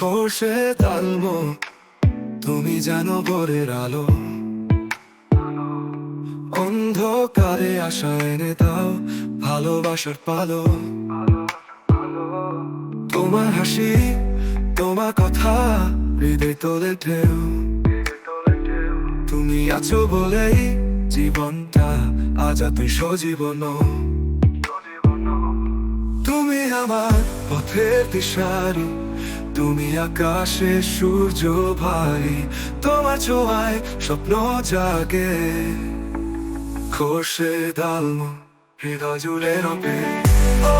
খোরশে তালমো তুমি জানো ভোরের আলো। অন্ধকারে আশা এনে দাও ভালোবাসার পালো। তোমার হাসি, তোমার কথা হৃদয় তোলে ঢেউ। তুমি আছো বলেই জীবনটা আজ তুই সজীবন। তুমি আমার পথের দিশারি তুমি আকাশে সূর্য ভাই তোমার ছোঁয়ায় স্বপ্ন জাগে। খোরশে দালম হৃদয় জুড়ে রবে ও,